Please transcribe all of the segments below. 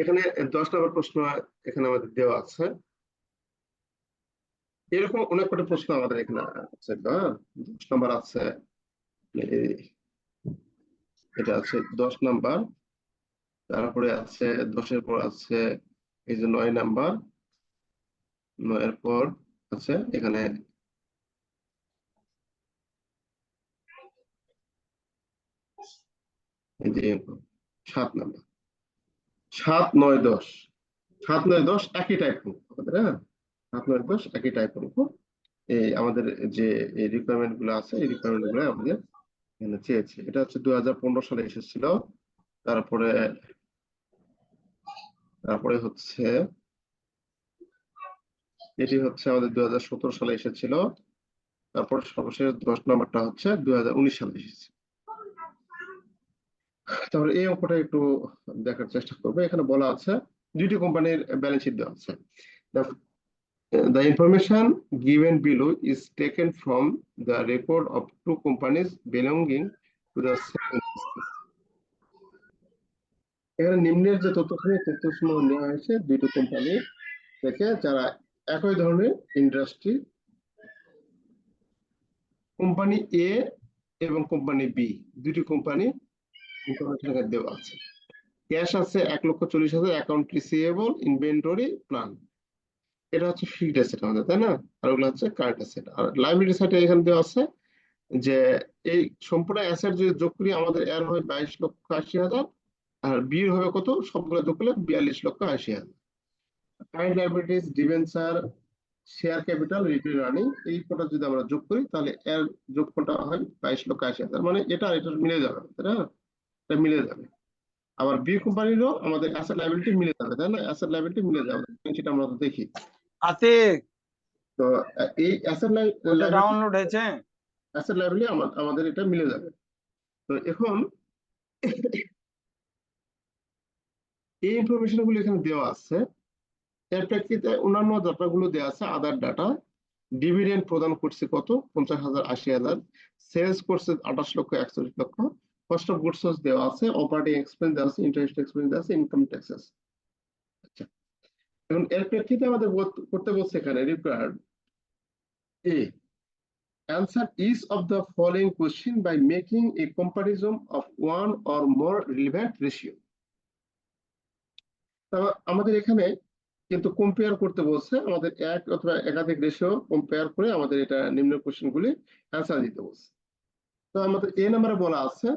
এখানে দশ নম্বর প্রশ্ন এখানে আমাদের দেওয়া আছে। এরকম অনেক কটা প্রশ্ন আমাদের এখানে আছে দশ নম্বর আছে। এটা আছে দশ নাম্বার। তারপরে আছে, দশের পর আছে, এই যে নয় নাম্বার। নয়ের পর আছে, এখানে সাত নাম্বার। সাত নয় দশ। সাত নয় দশ একই টাইপ আমাদের হ্যাঁ? সাত নয় দশ একই টাইপ এই আমাদের যে রিকোয়ারমেন্টগুলো আছে, এই রিকোয়ারমেন্টগুলো আমাদের এখানে চেয়েছে। এটা হচ্ছে দু হাজার পনেরো সালে এসেছিল। তারপরে তারপরে হচ্ছে, এটি হচ্ছে আমাদের দু হাজার সতেরো সালে এসেছিল। তারপর সর্বশেষ দশ নম্বরটা হচ্ছে দু উনিশ সালে এসেছে। তারপরে এই অঙ্কটা একটু দেখার চেষ্টা করব। এখানে বলা আছে, দুইটি কোম্পানির ব্যালেন্স শিট দেওয়া আছে। The information given below is taken from the record of two companies belonging to the same. এখানে নিম্নের যে তথ্যখানি তথ্যসমূহ নেওয়া হয়েছে দুটো কোম্পানি থেকে, যারা একই ধরনের ইন্ডাস্ট্রি কোম্পানি এ এবং কোম্পানি বি দুটি কোম্পানি ইনফরমেশন দেওয়া আছে। ক্যাশ আছে এক লক্ষ চল্লিশ হাজার, অ্যাকাউন্ট রিসিভেবল ইনভেন্টরি প্ল্যান এটা হচ্ছে ফিক্সড অ্যাসেট আমাদের, তাই না? আর ওগুলো হচ্ছে কারেন্ট অ্যাসেট আর লাইবিলিটি সাইডে এখানে দেওয়া আছে যে এই সম্পূর্ণ অ্যাসেট যদি যোগ করি, আমাদের এর হয় বাইশ লক্ষ আশি হাজার, আর বির হবে কত? সবগুলো যোগ করলে বিয়াল্লিশ লক্ষ আশি হাজার। Current liabilities debenture share capital retained earning এই কটা যদি আমরা যোগ করি, তাহলে এর যোগফলটা হয় বাইশ লক্ষ আশি হাজার। মানে এটা এটা মিলে যাবে তাই না? মিলে যাবে। আবার বি কোম্পানিরও আমাদের অ্যাসেট লাইবিলিটি মিলে যাবে তাই না? অ্যাসেট লাইবিলিটি মিলে যাবে সেটা আমরা তো দেখি। আতিক! তো এই অ্যাসেট ডাউনলোড হয়েছে? অ্যাসেট লাইবিলিটি আমাদের এটা মিলে যাবে। তো এখন এই ইনফরমেশনগুলো এখানে দেওয়া আছে। এর প্রেক্ষিতে অন্যান্য ডাটাগুলো দেওয়া আছে আদার ডাটা ডিভিডেন্ড প্রদান করছে কত? পঞ্চাশ হাজার আশি হাজার। সেলস করছে আঠাশ লক্ষ একচল্লিশ লক্ষ। কস্ট অফ গুডস দেওয়া আছে অপারেটিং এক্সপেন্স দেওয়া আছে ইন্টারেস্ট এক্সপেন্স দেওয়া আছে ইনকাম ট্যাক্সেস আচ্ছা এখন এর প্রেক্ষিতে আমাদের করতে বলছে এখানে required a answer each of the following question by making a comparison of one or more relevant ratio. আমাদের এখানে কিন্তু কম্পেয়ার করতে বলছে, আমাদের এক অথবা একাধিক রেশিও কম্পেয়ার করে আমাদের এটা নিম্ন কোশ্চেন গুলি অ্যান্সার দিতে বলছে। তো আমাদের এ নাম্বারে বলা আছে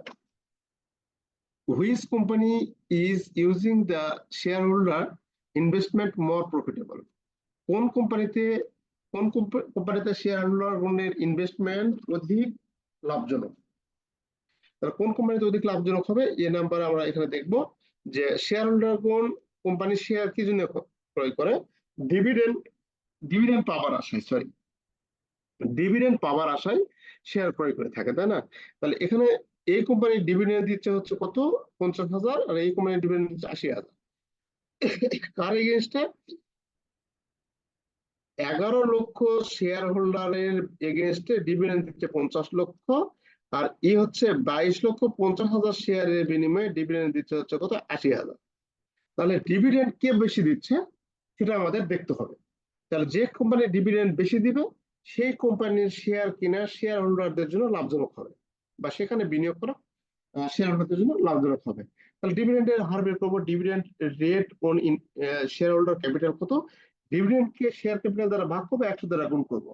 company is using the shareholder investment more profitable কোন কোম্পানিতে কোন কোম্পানিতে শেয়ার হোল্ডার ইনভেস্টমেন্ট অধিক লাভজনক? তাহলে কোন কোম্পানিতে অধিক লাভজনক হবে? এ নাম্বার আমরা এখানে দেখব যে শেয়ার হোল্ডার কোন কোম্পানির শেয়ার কি জন্য ক্রয় করে? ডিভিডেন্ড ডিভিডেন্ড পাওয়ার আশায় সরি ডিভিডেন্ড পাওয়ার আশায় শেয়ার ক্রয় করে থাকে, তাই না? তাহলে এখানে এই কোম্পানির ডিভিডেন্ড দিচ্ছে হচ্ছে কত? পঞ্চাশ হাজার, আর এই কোম্পানির ডিভিডেন্ড দিচ্ছে আশি হাজার। কার এগেনস্টে এগারো লক্ষ শেয়ার হোল্ডারের এগেনস্টে ডিভিডেন্ড দিচ্ছে পঞ্চাশ লক্ষ, আর ই হচ্ছে বাইশ লক্ষ পঞ্চাশ হাজার শেয়ারের বিনিময়ে ডিভিডেন্ড দিচ্ছে হচ্ছে কত? আশি হাজার। তাহলে ডিভিডেন্ড কে বেশি দিচ্ছে? সেটা আমাদের দেখতে হবে। তাহলে যে কোম্পানি ডিভিডেন্ড বেশি দিবে, সেই কোম্পানির শেয়ার কিনা শেয়ার হোল্ডারদের জন্য লাভজনক হবে। বা সেখানে বিনিয়োগ করা শেয়ার হোল্ডারদের জন্য লাভজনক হবে। তাহলে ডিভিডেন্ডের হার বের করব। Dividend rate on shareholder capital কত? ডিভিডেন্ড কে শেয়ার ক্যাপিটাল দ্বারা ভাগ করব, একশো দ্বারা গুণ করব।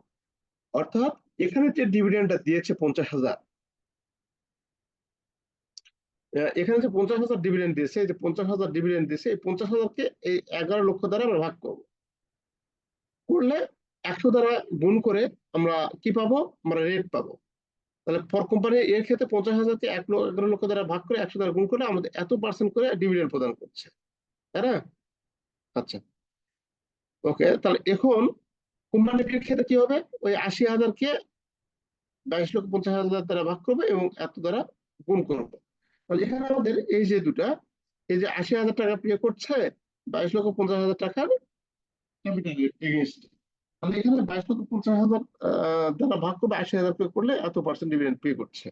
অর্থাৎ এখানে যে ডিভিডেন্ডটা দিয়েছে পঞ্চাশ হাজার এখানে যে পঞ্চাশ হাজার ডিভিডেন্ড দিয়েছে, এই যে পঞ্চাশ হাজার ডিভিডেন্ড দিয়েছে, এই পঞ্চাশ হাজারকে এই এগারো লক্ষ দ্বারা আমরা ভাগ করব। করলে একশো দ্বারা গুণ করে আমরা কি পাবো? আমরা রেট পাবো। তাহলে ফর কোম্পানি এর ক্ষেত্রে পঞ্চাশ হাজারকে এক এগারো লক্ষ দ্বারা ভাগ করে একশো দ্বারা গুণ করে আমাদের এত পার্সেন্ট করে ডিভিডেন্ড প্রদান করছে। তাই না? আচ্ছা। ওকে তাহলে এখন কোম্পানি বির ক্ষেত্রে কি হবে? ওই আশি হাজারকে বাইশ লক্ষ পঞ্চাশ হাজার দ্বারা ভাগ করবে এবং এত দ্বারা গুণ করবে। তাহলে এখানে আমাদের এই যে দুটা, এই যে আশি হাজার টাকা পে করছে, বাইশ লক্ষ পঞ্চাশ হাজার টাকার ক্যাপিটাল এগেনস্ট তাহলে এখানে বাইশ লক্ষ পঞ্চাশ হাজার দ্বারা ভাগ করবে আশি হাজার পে করলে এত পার্সেন্ট ডিভিডেন্ড পে করছে।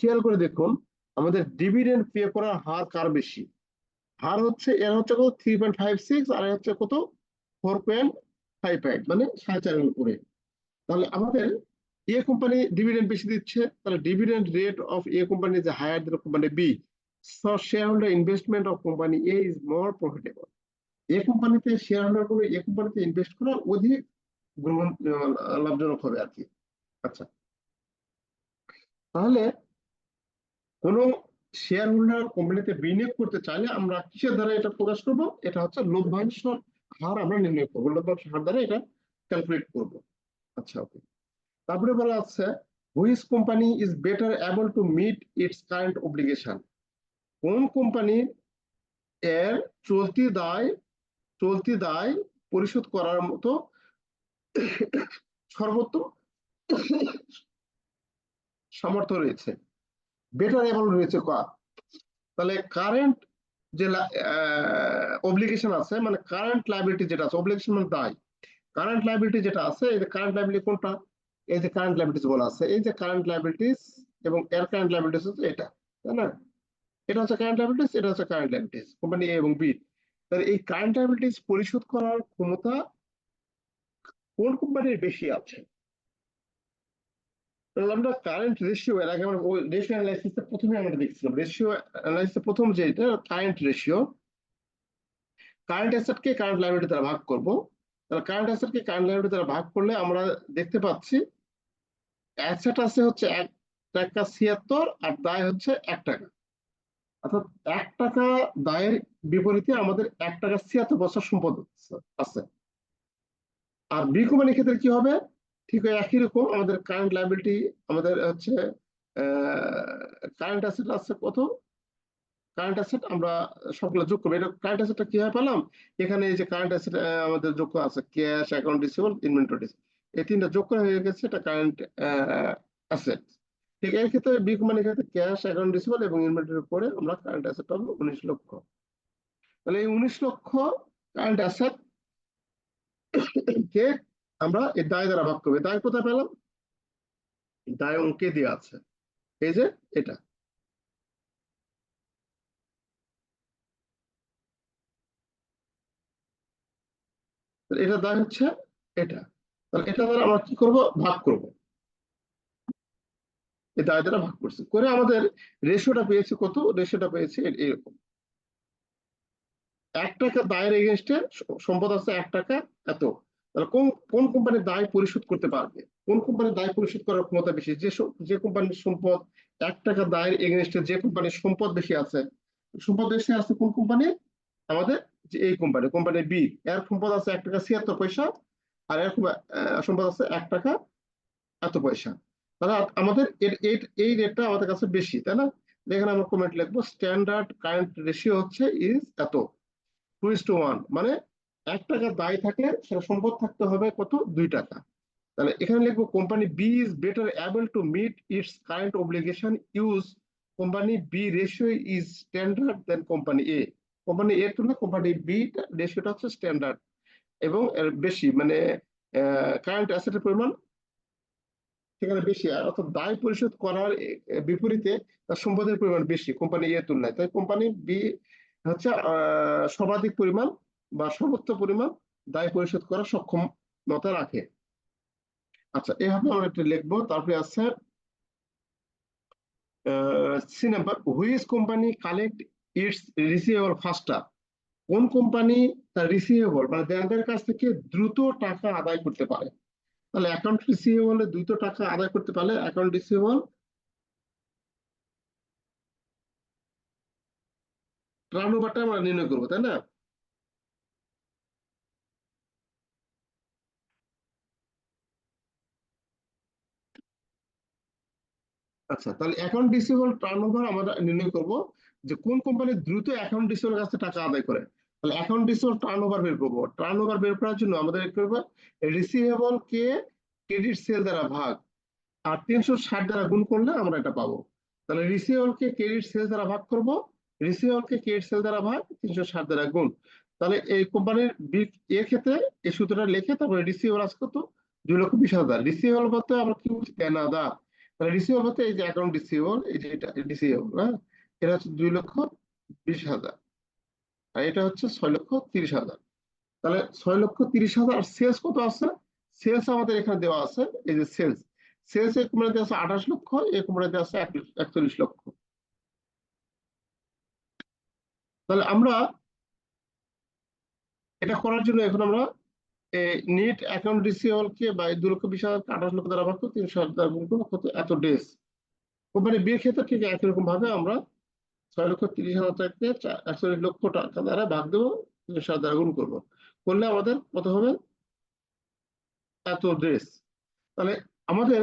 খেয়াল করে দেখুন, আমাদের ডিভিডেন্ড পে করার হার কার বেশি? হার হচ্ছে, এর হচ্ছে কত? থ্রি পয়েন্ট ফাইভ সিক্স আর হচ্ছে কত? ফোর পয়েন্ট ফাইভ ফাইভ মানে সাড়ে চারের উপরে। তাহলে আমাদের এ কোম্পানি ডিভিডেন্ড বেশি দিচ্ছে, তাহলে dividend rate of A company যে higher than company B so shareholder investment of company A is more profitable A কোম্পানিতে শেয়ার হোল্ডারগুলো এ কোম্পানিতে ইনভেস্ট করা অধিক গ্রহণ লাভজনক হবে আর কি। আচ্ছা। তাহলে কোন শেয়ার হোল্ডার কোম্পানিতে বিনিয়োগ করতে চাইলে আমরা কিসের দ্বারা এটা প্রকাশ করব? এটা হচ্ছে লভ্যাংশ হার আমরা নির্ণয় করব। লভ্যাংশ হার দ্বারা এটা ক্যালকুলেট করব। আচ্ছা ওকে তারপরে বলা আছে which company is better able to meet its current obligation কোন কোম্পানি এর চলতি দায় চলতি দায় পরিশোধ করার মতো সর্বোত্তম সামর্থ্য রয়েছে। বেটার এবল রয়েছে কার তাহলে কারেন্ট যে অব্লিগেশন আছে মানে কারেন্ট লাইবিলিটি যেটা আছে অব্লিগেশন মানে দায়। কারেন্ট লাইবিলিটি যেটা আছে, এই যে কারেন্ট লাইবিলিটি কোনটা? এই যে কারেন্ট লাইবিলিটিস বলা আছে, এই যে কারেন্ট লাইবিলিটিস এবং এর কারেন্ট লাইবিলিটিস হচ্ছে এটা, তাই না? এটা হচ্ছে কারেন্ট লাইবিলিটিস এটা হচ্ছে কারেন্ট লাইবিলিটিস কোম্পানি এ এবং বি তাহলে এই কারেন্ট লাইবিলিটিস পরিশোধ করার ক্ষমতা কোন কোম্পানির বেশি আছে? আমরা কারেন্ট রেশিও এর আগে আমরা রেশিও অ্যানালাইসিস প্রথমে আমরা দেখছিলাম। রেশিও অ্যানালাইসিস প্রথম যে এটা কারেন্ট রেশিও কারেন্ট অ্যাসেটকে কারেন্ট লাইবিলিটি দ্বারা ভাগ করব। তাহলে কারেন্ট অ্যাসেটকে কারেন্ট লাইবিলিটি দ্বারা ভাগ করলে আমরা দেখতে পাচ্ছি অ্যাসেট আছে হচ্ছে এক টাকা ছিয়াত্তর আর দায় হচ্ছে এক টাকা। অর্থাৎ এক টাকা দায়ের বিপরীতে আমাদের এক টাকা ছিয়াত্তর বছর সম্পদ আছে। আর বি কোম্পানির ক্ষেত্রে কি হবে? ঠিক একই রকম আমাদের কারেন্ট লাইবিলিটি আমাদের হচ্ছে কারেন্ট অ্যাসেট আছে কত কারেন্ট অ্যাসেট আমরা সবগুলো যোগ করব। এটা কারেন্ট অ্যাসেটটা কীভাবে পেলাম? এখানে এই যে কারেন্ট অ্যাসেট আমাদের যোগ আছে ক্যাশ অ্যাকাউন্ট রিসিভেবল ইনভেন্টরি এই তিনটা যোগ করা হয়ে গেছে, এটা কারেন্ট অ্যাসেট ঠিক এর ক্ষেত্রে বি কোম্পানির ক্ষেত্রে ক্যাশ অ্যাকাউন্ট রিসিভেবল এবং ইনভেন্টরি পরে আমরা কারেন্ট অ্যাসেট পাবো উনিশ লক্ষ। তাহলে এই উনিশ লক্ষ কারেন্ট অ্যাসেট কে? আমরা এই দায় দ্বারা ভাগ করব। দায় কোথায় পেলাম? দায় অঙ্কে দেওয়া আছে। এই যে এটা। এটা দায় হচ্ছে এটা। তাহলে এটা দ্বারা আমরা কি করব? ভাগ করব। এই দায় দ্বারা ভাগ করছি। করে আমাদের রেশিওটা পেয়েছি কত? রেশিওটা পেয়েছি এরকম। এক টাকা দায়ের এগেনস্টে সম্পদ আছে এক টাকা এত তাহলে কোন কোন কোম্পানি দায় পরিশোধ করতে পারবে? কোন কোম্পানি দায় পরিশোধ করার ক্ষমতা বেশি? যে যে কোম্পানির সম্পদ, এক টাকা দায়ের এগেনস্টে যে কোম্পানির সম্পদ বেশি আছে, সম্পদ বেশি আছে কোন কোম্পানি আমাদের যে এই কোম্পানি কোম্পানি বি এর সম্পদ আছে এক টাকা ছিয়াত্তর পয়সা, আর এর সম্পদ আছে এক টাকা এত পয়সা। তাহলে আমাদের এই রেটটা আমাদের কাছে বেশি, তাই না? এখানে আমরা কমেন্ট লিখব স্ট্যান্ডার্ড কারেন্ট রেশিও হচ্ছে ইজ এত। টু ইস টু ওয়ান মানে এক টাকা দায় থাকলে সেটা সম্পদ থাকতে হবে কত? দুই টাকা। তাহলে এখানে লিখব company B is better able to meet its current obligation use company B ratio is standard then company A company এর তুলনায় কোম্পানি বি রেশিওটা হচ্ছে স্ট্যান্ডার্ড এবং এর বেশি মানে কারেন্ট অ্যাসেটের পরিমাণ সেখানে বেশি, আর অর্থাৎ দায় পরিশোধ করার বিপরীতে তার সম্পদের পরিমাণ বেশি কোম্পানি এর তুলনায়। তাই কোম্পানি বি হচ্ছে সর্বাধিক পরিমাণ বা সর্বোচ্চ পরিমাণ দায় পরিশোধ করার সক্ষমতা রাখে। আচ্ছা এভাবে আমরা একটু লিখব। তারপরে আছে C number, which company collect its receivable faster? কোন কোম্পানি তার রিসিভেবল মানে দেনদার কাছ থেকে দ্রুত টাকা আদায় করতে পারে? তাহলে অ্যাকাউন্ট রিসিভেবল দ্রুত টাকা আদায় করতে পারলে অ্যাকাউন্ট রিসিভেবল টার্নওভারটা আমরা নির্ণয় করব, তাই না? আচ্ছা তাহলে অ্যাকাউন্ট রিসিভেবল টার্নওভার আমরা নির্ণয় করব যে কোন কোম্পানি দ্রুত অ্যাকাউন্ট রিসিভেবল কাছে টাকা আদায় করে। তাহলে অ্যাকাউন্ট রিসিভেবল টার্নওভার বের করব। টার্নওভার বের করার জন্য আমাদের করব রিসিভেবল কে ক্রেডিট সেল দ্বারা ভাগ আর তিনশো ষাট দ্বারা গুণ করলে আমরা এটা পাবো। তাহলে রিসিভেবল কে ক্রেডিট সেল দ্বারা ভাগ করব। রিসিভেবল কে ক্রেডিট সেল দ্বারা ভাগ তিনশো ষাট দ্বারা গুণ। তাহলে এই কোম্পানির এর ক্ষেত্রে এই সূত্রটা লিখে তারপরে রিসিভেবল আছে কত? দুই লক্ষ বিশ হাজার। রিসিভেবল বলতে আমরা কি বলছি? দেনাদার তাহলে রিসিভেবল বলতে এই যে অ্যাকাউন্ট রিসিভেবল এই যে এটা রিসিভেবল হ্যাঁ? এটা হচ্ছে দুই লক্ষ বিশ হাজার। আর এটা হচ্ছে ছয় লক্ষ তিরিশ হাজার। তাহলে ছয় লক্ষ তিরিশ হাজার আর সেলস কত আছে? সেলস আমাদের এখানে দেওয়া আছে, এই যে সেলস সেলস এই কোম্পানিতে আছে আঠাশ লক্ষ এই কোম্পানিতে আছে একচল্লিশ লক্ষ। তাহলে আমরা এটা করার জন্য এখন আমরা নিট অ্যাকাউন্ট রিসিভাল কে, বা এই দু লক্ষ বিশ হাজার আঠাশ লক্ষ দ্বারা ভাগ তিনশো হাজার গুণ করব কত এত কোম্পানি বিয়ের ক্ষেত্রে ঠিক একই রকম ভাবে আমরা ছয় লক্ষ তিরিশ হাজার টাকাকে একচল্লিশ লক্ষ টাকা দ্বারা ভাগ দেবো, তিনশো হাজার দ্বারা গুণ করব। করলে আমাদের কত হবে? এত ড্রেস তাহলে আমাদের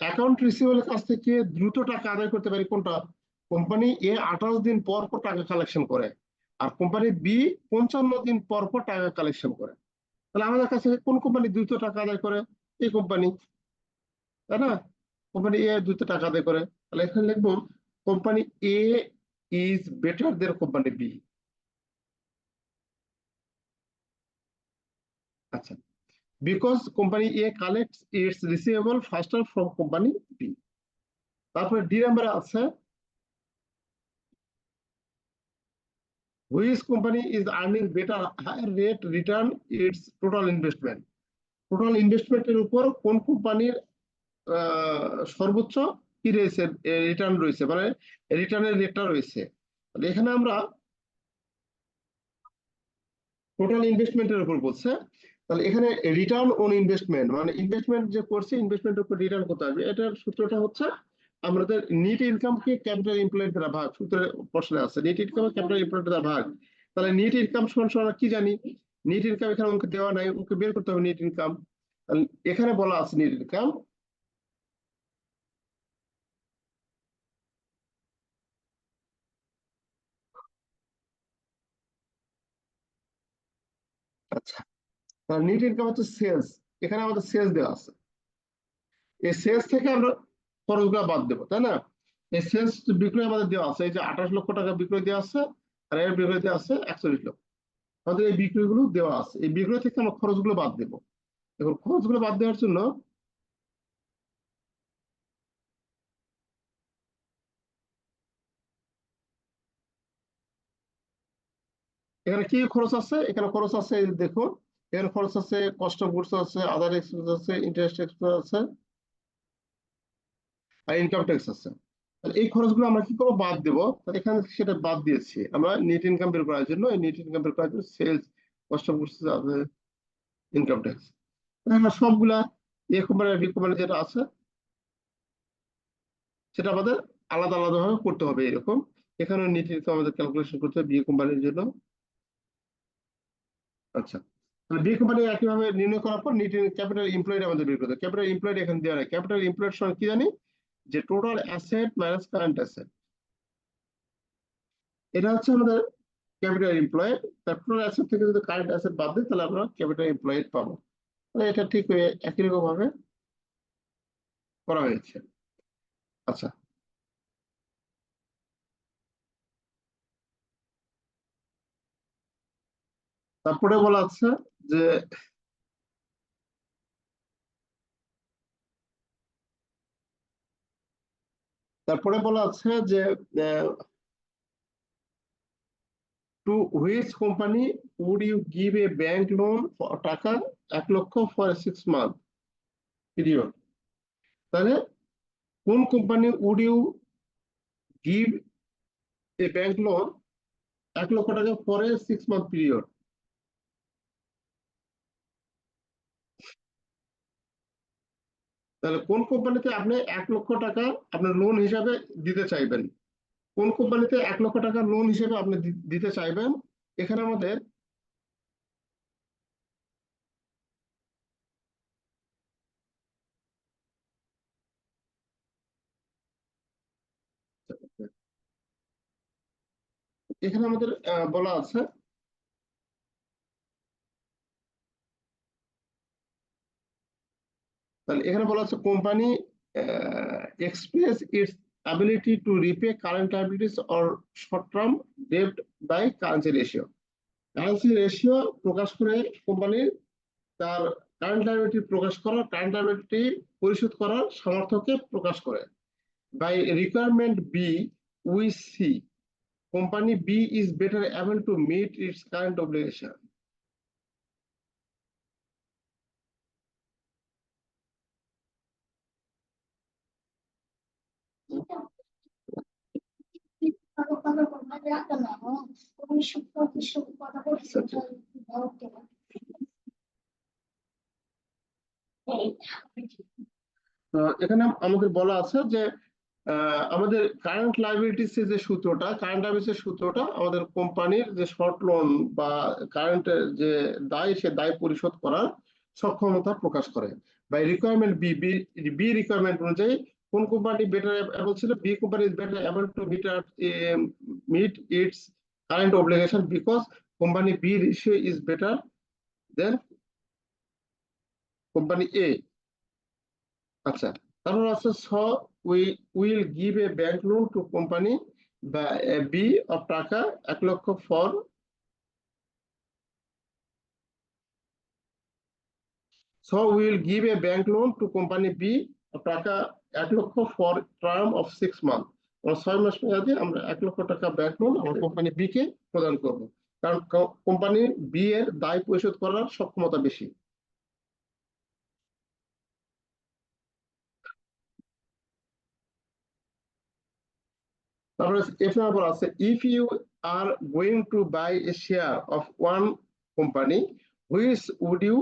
অ্যাকাউন্ট রিসিভেবলের কাছ থেকে দ্রুত টাকা আদায় করতে পারি কোনটা? কোম্পানি এ আঠাশ দিন পর পর টাকা কালেকশন করে, আর কোম্পানি বি পঞ্চান্ন দিন পর পর টাকা কালেকশন করে। তাহলে আমাদের কাছে কোন কোম্পানি দ্রুত টাকা আদায় করে? এই কোম্পানি তাই না? কোম্পানি এ দ্রুত টাকা আদায় করে। তাহলে এখানে লিখব company A is better than company B আচ্ছা। Because company A collects its receivable faster from company B তারপরে ডি নাম্বারে আছে which company is earning better higher rate return its total investment total investment উপর কোন কোম্পানির সর্বোচ্চ কি রয়েছে? রিটার্ন রয়েছে মানে রিটার্নের রেটটা রয়েছে। তাহলে এখানে আমরা টোটাল ইনভেস্টমেন্টের উপর বলছে। তাহলে এখানে রিটার্ন অন ইনভেস্টমেন্ট মানে ইনভেস্টমেন্ট যে করছে ইনভেস্টমেন্টের উপর রিটার্ন কত আসবে এটার সূত্রটা হচ্ছে আমাদের নিট ইনকামকে ক্যাপিটাল এমপ্লয়েড দ্বারা ভাগ সূত্রের প্রশ্নে আছে। নিট ইনকাম ক্যাপিটাল এমপ্লয়েড ভাগ। তাহলে নিট ইনকাম সমান কি জানি? নিট ইনকাম এখানে অঙ্ক দেওয়া নাই, অঙ্ক বের করতে হবে নিট ইনকাম এখানে বলা আছে নিট ইনকাম আচ্ছা নিট ইনকাম হচ্ছে সেলস এখানে আমাদের সেলস দেওয়া আছে। এই সেলস থেকে আমরা খরচগুলো বাদ দেবো, তাই না? এই সেলস বিক্রয় আমাদের দেওয়া আছে, এই যে আঠাশ লক্ষ টাকা বিক্রয় দেওয়া আছে, আর এর বিক্রয় দেওয়া আছে একচল্লিশ লক্ষ। আমাদের এই বিক্রয়গুলো দেওয়া আছে, এই বিক্রয় থেকে আমরা খরচগুলো বাদ দেবো। এখন খরচগুলো বাদ দেওয়ার জন্য এখানে কি খরচ আছে? এখানে খরচ আছে, এই দেখো এখানে খরচ আছে কস্ট অফ গুডস আছে আদার এক্সপেন্স আছে ইন্টারেস্ট এক্সপেন্স আছে। আর ইনকাম ট্যাক্স আছে। এই খরচগুলো আমরা কি করব? বাদ দেবো। এখানে সেটা বাদ দিয়েছি। আমরা নেট ইনকাম বের করার জন্য নেট ইনকাম বের করার জন্য sales of goods income tax সবগুলা এ কোম্পানি বি কোম্পানি যেটা আছে, সেটা আমাদের আলাদা আলাদা ভাবে করতে হবে এরকম। এখানে নেট ইনকাম আমাদের ক্যালকুলেশন করতে হবে বি কোম্পানির জন্য। আচ্ছা। তাহলে বি কোম্পানি একইভাবে নির্ণয় করার পর নিট ক্যাপিটাল এমপ্লয়েড আমাদের বের করতে হবে। ক্যাপিটাল এমপ্লয়েড এখানে দেওয়া নাই। ক্যাপিটাল এমপ্লয়েড সঙ্গে কি জানি? যে total asset minus current asset. এটা হচ্ছে আমাদের ক্যাপিটাল এমপ্লয়েড। তার টোটাল অ্যাসেট থেকে যদি কারেন্ট অ্যাসেট বাদ দিই, তাহলে আমরা ক্যাপিটাল এমপ্লয়েড পাবো। তাহলে এটা ঠিক একই রকম ভাবে করা হয়েছে। আচ্ছা। তারপরে বলা আছে যে তারপরে বলা আছে যে to which company would you give a bank loan টাকা এক লক্ষ ফর সিক্স মান্থ পিরিয়ড তাহলে কোন company would you give a bank loan এক লক্ষ টাকা পরে সিক্স মান্থ পিরিয়ড তাহলে কোন কোম্পানিতে আপনি এক লক্ষ টাকা আপনার লোন হিসাবে দিতে চাইবেন? কোন কোম্পানিতে এক লক্ষ টাকা লোন হিসেবে আপনি দিতে চাইবেন? এখানে আমাদের এখানে আমাদের বলা আছে তাহলে এখানে বলা হচ্ছে company express its ability to repay current abilities or short term debt by currency ratio currency ratio প্রকাশ করে কোম্পানির তার কারেন্ট অ্যাবিলিটি প্রকাশ করার কারেন্ট অ্যাবিলিটি পরিশোধ করার সামর্থ্যকে প্রকাশ করে। By requirement B with C company B is better able to meet its current obligation এখানে আমাদের বলা আছে যে আমাদের কারেন্ট লাইবিলিটিস যে সূত্রটা কারেন্ট লাইবিলিটিস সূত্রটা আমাদের কোম্পানির যে শর্ট লোন বা কারেন্টের যে দায়, সে দায় পরিশোধ করার সক্ষমতা প্রকাশ করে। By requirement B B requirement অনুযায়ী কোন কোম্পানি বেটার এবল ছিল? B company is better able to meet meet its current obligation because company B ratio is better than company A আচ্ছা তারপর আছে so we will give a bank loan to company বা B of টাকা এক লক্ষ for So we will give a bank loan to company B of টাকা এক লক্ষ for term of six month আমরা ছয় মাস মেয়াদে আমরা এক লক্ষ টাকা ব্যাংক লোন আমার কোম্পানি বি কে প্রদান করব। কারণ কোম্পানি বি এর দায় পরিশোধ করার সক্ষমতা বেশি। তারপরে এফ নাম্বার আছে if you are going to buy a share of one company which would you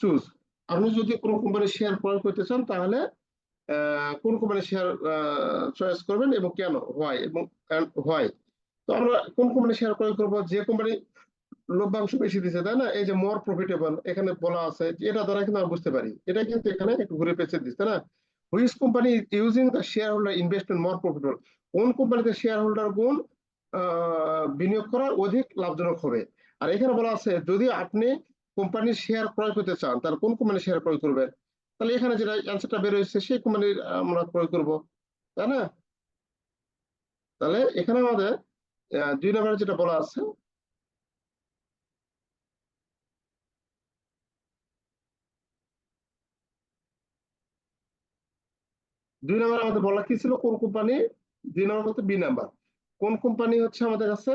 choose আপনি যদি কোনো কোম্পানির শেয়ার ক্রয় করতে চান তাহলে কোন কোম্পানির শেয়ার চয়েস করবেন এবং কেন হোয়াই এবং হোয়াই তো আমরা কোন কোম্পানি শেয়ার ক্রয় করব? যে কোম্পানি লভ্যাংশ বেশি দিচ্ছে তাই না? এই যে মোর প্রফিটেবল এখানে বলা আছে, এটা দ্বারা কিন্তু আমরা বুঝতে পারি। এটা কিন্তু এখানে একটু ঘুরে পেঁচে দিচ্ছে, তাই না? Which company using the shareholder investment more profitable কোন কোম্পানিতে শেয়ার হোল্ডার গুণ বিনিয়োগ করা অধিক লাভজনক হবে? আর এখানে বলা আছে, যদি আপনি কোম্পানির শেয়ার ক্রয় করতে চান, তাহলে কোন কোম্পানির শেয়ার ক্রয় করবেন? তাহলে এখানে যেটা অ্যান্সারটা বের হয়েছে, সেই কোম্পানির আমরা ক্রয় করব। তাই না? তাহলে এখানে আমাদের দুই নম্বরে যেটা বলা আছে, দুই নম্বর আমাদের বলা কি ছিল? কোন কোম্পানি দুই নম্বর বলতে বি নাম্বার। কোন কোম্পানি হচ্ছে আমাদের কাছে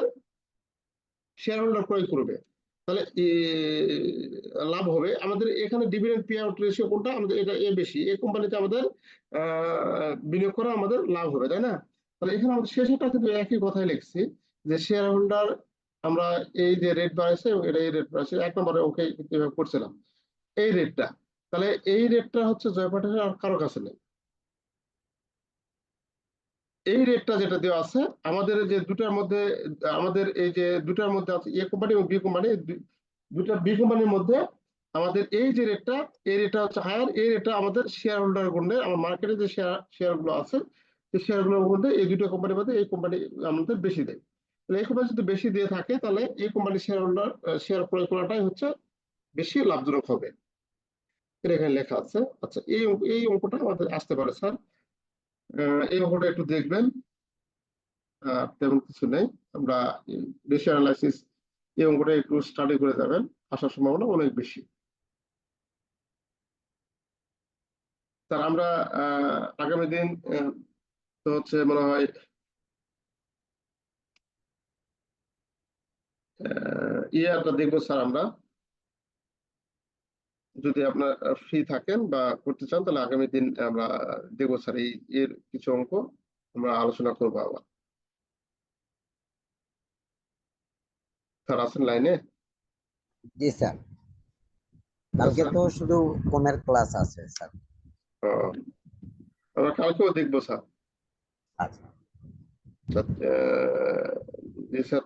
শেয়ার হোল্ডার ক্রয় করবে? তাহলে লাভ হবে। আমাদের এখানে ডিভিডেন্ড পে আউট রেশিও কোনটা? আমাদের এটা এ বেশি। এই কোম্পানিতে আমাদের বিনিয়োগ করা আমাদের লাভ হবে, তাই না? তাহলে এখানে আমাদের শেষেরটা কিন্তু একই কথাই লিখছি, যে শেয়ার হোল্ডার আমরা এই যে রেট বাড়াইছে এবং এটা এই রেট বাড়াইছে, এক নম্বরে ওকে এভাবে করছিলাম। এই রেটটা তাহলে এই রেটটা হচ্ছে জয়পাটের আর কারও কাছে নেই। এই রেটটা যেটা দেওয়া আছে, আমাদের যে দুটার মধ্যে, আমাদের এই যে দুটার মধ্যে আছে এ কোম্পানি এবং বি কোম্পানি দুটা বি কোম্পানির মধ্যে আমাদের এই যে রেটটা এই রেটটা হচ্ছে হায়ার এই রেটটা আমাদের শেয়ার হোল্ডার গুণে আমার মার্কেটে যে শেয়ার শেয়ারগুলো আছে এই শেয়ারগুলোর মধ্যে এই দুটো কোম্পানির মধ্যে এই কোম্পানি আমাদের বেশি দেয়। তাহলে এই কোম্পানি যদি বেশি দিয়ে থাকে, তাহলে এই কোম্পানির শেয়ার হোল্ডার শেয়ার ক্রয় করাটাই হচ্ছে বেশি লাভজনক হবে। এটা এখানে লেখা আছে। আচ্ছা এই এই অঙ্কটা আমাদের আসতে পারে, স্যার। এই অঙ্কটা একটু দেখবেন। তেমন কিছু নেই। আমরা রেশিও অ্যানালাইসিস এই অঙ্কটা একটু স্টাডি করে যাবেন, আসার সম্ভাবনা অনেক বেশি। স্যার, আমরা আগামী দিন তো হচ্ছে মনে হয় ইয়ারটা দেখব স্যার আমরা। যদি আপনার ফ্রি থাকেন বা করতে চান, তাহলে আগামী দিন আমরা দেখব স্যার এই, এর কিছু অঙ্ক, আমরা আলোচনা করব আবার। স্যার আছেন লাইনে? জি স্যার। কালকে তো শুধু কমের ক্লাস আছে স্যার। আমরা কালকেও দেখব স্যার। আচ্ছা। স্যার।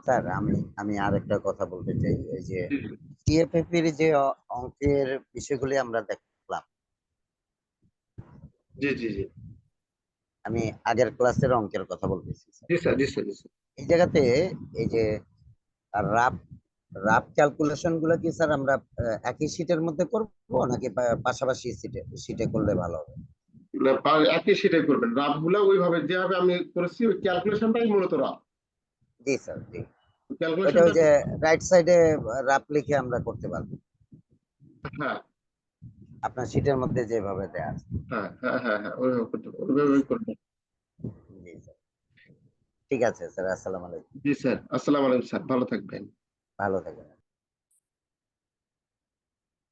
স্যার আমি আমি আর একটা কথা বলতে চাই। এই যে টিএফএফ এর যে অঙ্কের বিষয়গুলি আমরা দেখলাম। জি জি জি। আমি আগের ক্লাসের অঙ্কের কথা বলতেছি এই জায়গাতে এই যে রাফ রাফ ক্যালকুলেশনগুলো কি স্যার আমরা একই শীটের মধ্যে করব নাকি পাশাপাশি শীটে শীটে করলে ভালো হবে? একই সেটাই করবেন। রাফগুলা ওইভাবে যেভাবে আমি করেছি ওই ক্যালকুলেশনটাই মূলত রাফ। জি স্যার জি। ক্যালকুলেশন ওই যে রাইট সাইডে রাফ লিখে আমরা করতে পারব। হ্যাঁ। আপনার শীটের মধ্যে যেভাবে দেয়া আছে। হ্যাঁ হ্যাঁ হ্যাঁ হ্যাঁ ওইভাবে করতে ওইভাবেই করবেন ঠিক আছে স্যার। আসসালামু আলাইকুম। জি স্যার। আসসালামু আলাইকুম স্যার। ভালো থাকবেন। ভালো থাকবেন।